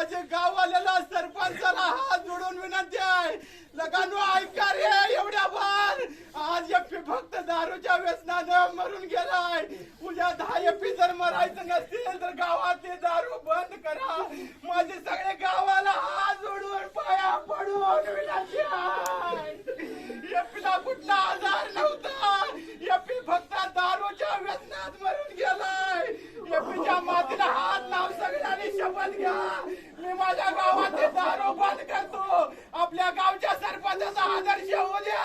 माझे गाववाल्याला सरपंचाला हात जोडून विनंती आहे. लगानो ऐका रे एवढ्या बार. आज एपी फक्त दारूच्या व्यसनानं मरून गेलाय. उद्या दहा एपी जर मरायचं नसतील तर गावातले दारू बंद करा. माझे सगळे गावाला हात जोडून पाया पडून विनंती आहे. एपीला कुठला आजार नव्हता. एपी फक्त दारूच्या व्यसनात मरून गोपीच्या मातीला हात लावून सगळ्यांनी शपथ घ्या. मी माझ्या गावात दारू बंद करतो. आपल्या गावच्या सरपंचाचा आदर्श होऊ द्या.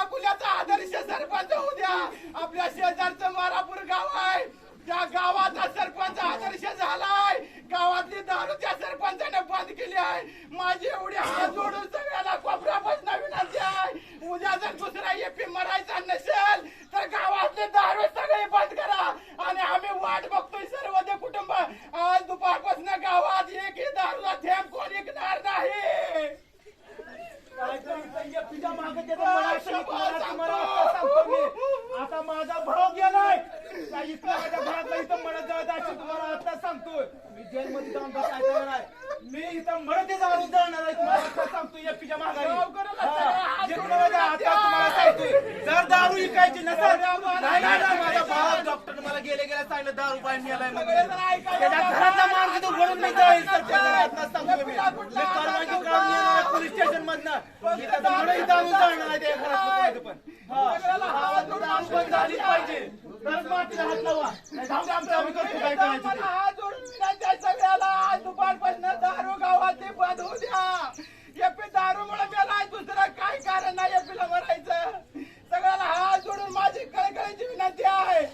अकोल्याचा आदर्श सरपंच होऊ द्या. आपल्या शेजारचं मारापूर गाव आहे. त्या गावाचा सरपंच आदर्श झालाय. गावातली दारू त्या सरपंचाने बंद केली आहे. माझी एवढी हात जोडून सगळ्याला कोपऱ्यापासून विनंती आहे उद्या जर दुसरा एपी मरायचा नसेल तर गावातले दारू सगळे बंद करा आणि आम्ही वाट बघतोय सर्व ते कुटुंब आज दुपारपासून गावात एकही दारूला थेंब कोण विकणार नाही काहीतरी पिझ्झा मागत येतो मला असं मी तुम्हाला तुम्हाला आता सांगतो मी. आता माझा भाव गेलाय त्या इथं माझ्या घरातला इथं मरत जायचं असं तुम्हाला आता सांगतोय मी जेलमध्ये जाऊन बसायचं नाही मी इथं मरते जाऊन जाणार आहे तुम्हाला आता सांगतो या पिझ्झा माघारी हा, जे तुम्हाला जा- आता तुम्हाला आहे. सांगतोय जर दारू विकायची नसेल नाही नाही नाही, माझा भाव डॉक्टर मला गेले गेले सांगितलं दारू नेलाय सगळेजण ऐका. त्याच्या घरातला मार्ग तो घडून मी जाईल सरपंचाला सांगतोय मी मी कारवाई काढून येणार पोलीस स्टेशन मधनं मी त्याचं म्हणून इथं आणून जाणार आहे त्या घरात पण हा हा, दारू बंद झालीच पाहिजे तरच मातीला हात लावा. नाही जाऊ दे आमचं आम्ही करतो काय करायचं? ते. मला हात जोडून विनंती आहे सगळ्याला आज दुपारपासून दारू गावात बंद होऊ द्या. एपी दारू मुळे मेलाय दुसरं काय कारण नाही एपीला मरायचं सगळ्याला हात जोडून माझी कळकळीची विनंती आहे.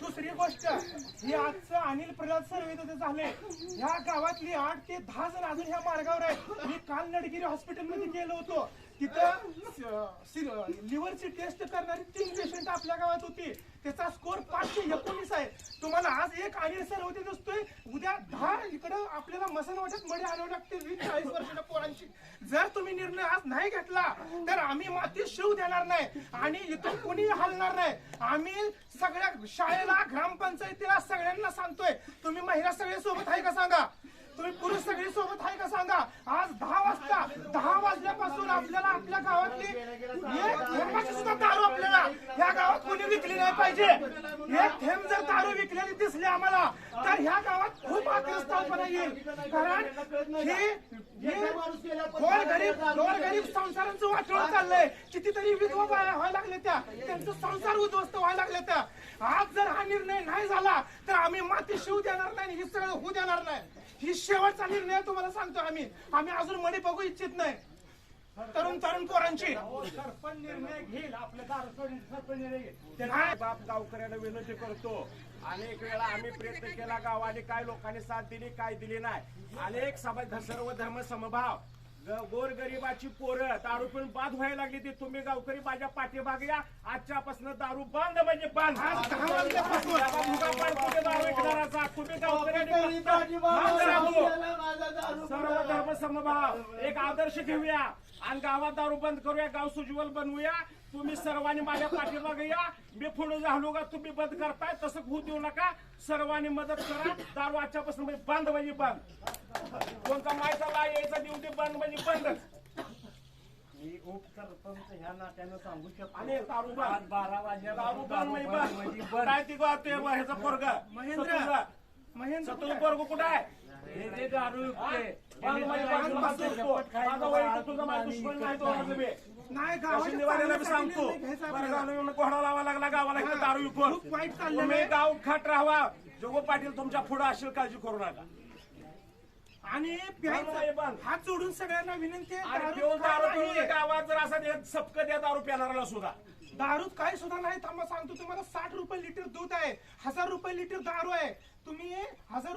दुसरी गोष्ट हे आजचं अनिल प्रल्हाद सर्वे तिथे झाले. ह्या गावातली आठ ते दहा जण अजून ह्या मार्गावर आहेत. मी काल नडगिरी हॉस्पिटलमध्ये गेलो होतो. तिथं लिव्हरची टेस्ट करणारी तीन पेशंट आपल्या गावात होती. त्याचा स्कोर पाचशे एकोणीस आहे. तुम्हाला आज एक अनिसर होते दिसतोय. उद्या दहा इकडं आपल्याला मसन वाटत मध्ये आणावं लागते वीस चाळीस वर्षाच्या पोरांची. जर तुम्ही निर्णय आज नाही घेतला तर आम्ही माती शिव देणार नाही. आणि इथून कोणी हलणार नाही. आम्ही सगळ्या शाळेला ग्रामपंचायतीला सगळ्यांना सांगतोय. तुम्ही महिला सगळे सोबत आहे का सांगा? तुम्ही पुरुष सगळी सोबत आहे का सांगा? आज दहा वाजता दहा वाजल्यापासून आपल्याला आपल्या गावातली एक सुद्धा दारू आपल्याला या गावात कोणी विकली नाही पाहिजे. एक थेंब जर दारू विकलेली दिसली आम्हाला तर ह्या गावात खूप आक्रस्तावपणा येईल. कारण गरीब संसारांचं वाटोळ चाललंय. कितीतरी विधवा व्हायला लागले त्या. त्यांचं संसार उद्ध्वस्त व्हायला लागले त्या. आज जर हा निर्णय नाही झाला तर आम्ही माती शिव देणार नाही हे सगळं होऊ देणार नाही. ही शेवटचा निर्णय तुम्हाला सांगतो आम्ही. आम्ही अजून मणी बघू इच्छित नाही. तरुण तरुण पोरांची. सरपंच निर्णय घेईल सोडण्याचा सरपंच निर्णय घेईल. बाप गावकऱ्याला विनंती करतो. अनेक वेळा आम्ही प्रयत्न केला गावाने काय लोकांनी साथ दिली काय दिली नाही. अनेक सभा सर्व धर्म समभाव. गोरगरिबाची पोरं दारू पिऊन बाद व्हायला लागली ती. तुम्ही गावकरी माझ्या पाठीमागे या. आजच्यापासून दारू बंद म्हणजे बंद. दारू विकणाराचा? तुम्ही. सर्व धर्म समभाव एक आदर्श घेऊया. आणि गावात दारू बंद करूया. गाव सुज्वल बनवूया. तुम्ही सर्वांनी माझ्या पाठीमागे या. मी पुढे झालो का तुम्ही बंद करताय तसं होऊ देऊ नका. सर्वांनी मदत करा. दारू आजच्यापासून म्हणजे बंद म्हणजे बंद. कोणता मायचा यायचा ड्युटी बंद म्हणजे बंदच मी उपसरपंच ह्या नात्यानं सांगू शकतो. आणि दारू बंद. बारा वाजल्या दारू बंद म्हणजे म्हणजे बंद बंद. काय ती ते ह्याचा पोरग. महेंद्र. महेंद्र पोरग कुठं आहे? हे दारू नाही सांगतो घोडा लावा लागला गावाला दारू खूप वाईट गाव खट राहावा जोगो पाटील तुमच्यापुढे असेल काळजी करू नका आणि हात जोडून सगळ्यांना विनंती आहे गावात जर असा देत सपक द्या दारू पिणाऱ्याला सुद्धा दारूत काय सुद्धा नाही थांबा सांगतो तुम्हाला. साठ रुपये लिटर दूध आहे हजार रुपये लिटर दारू आहे. तुम्ही हजार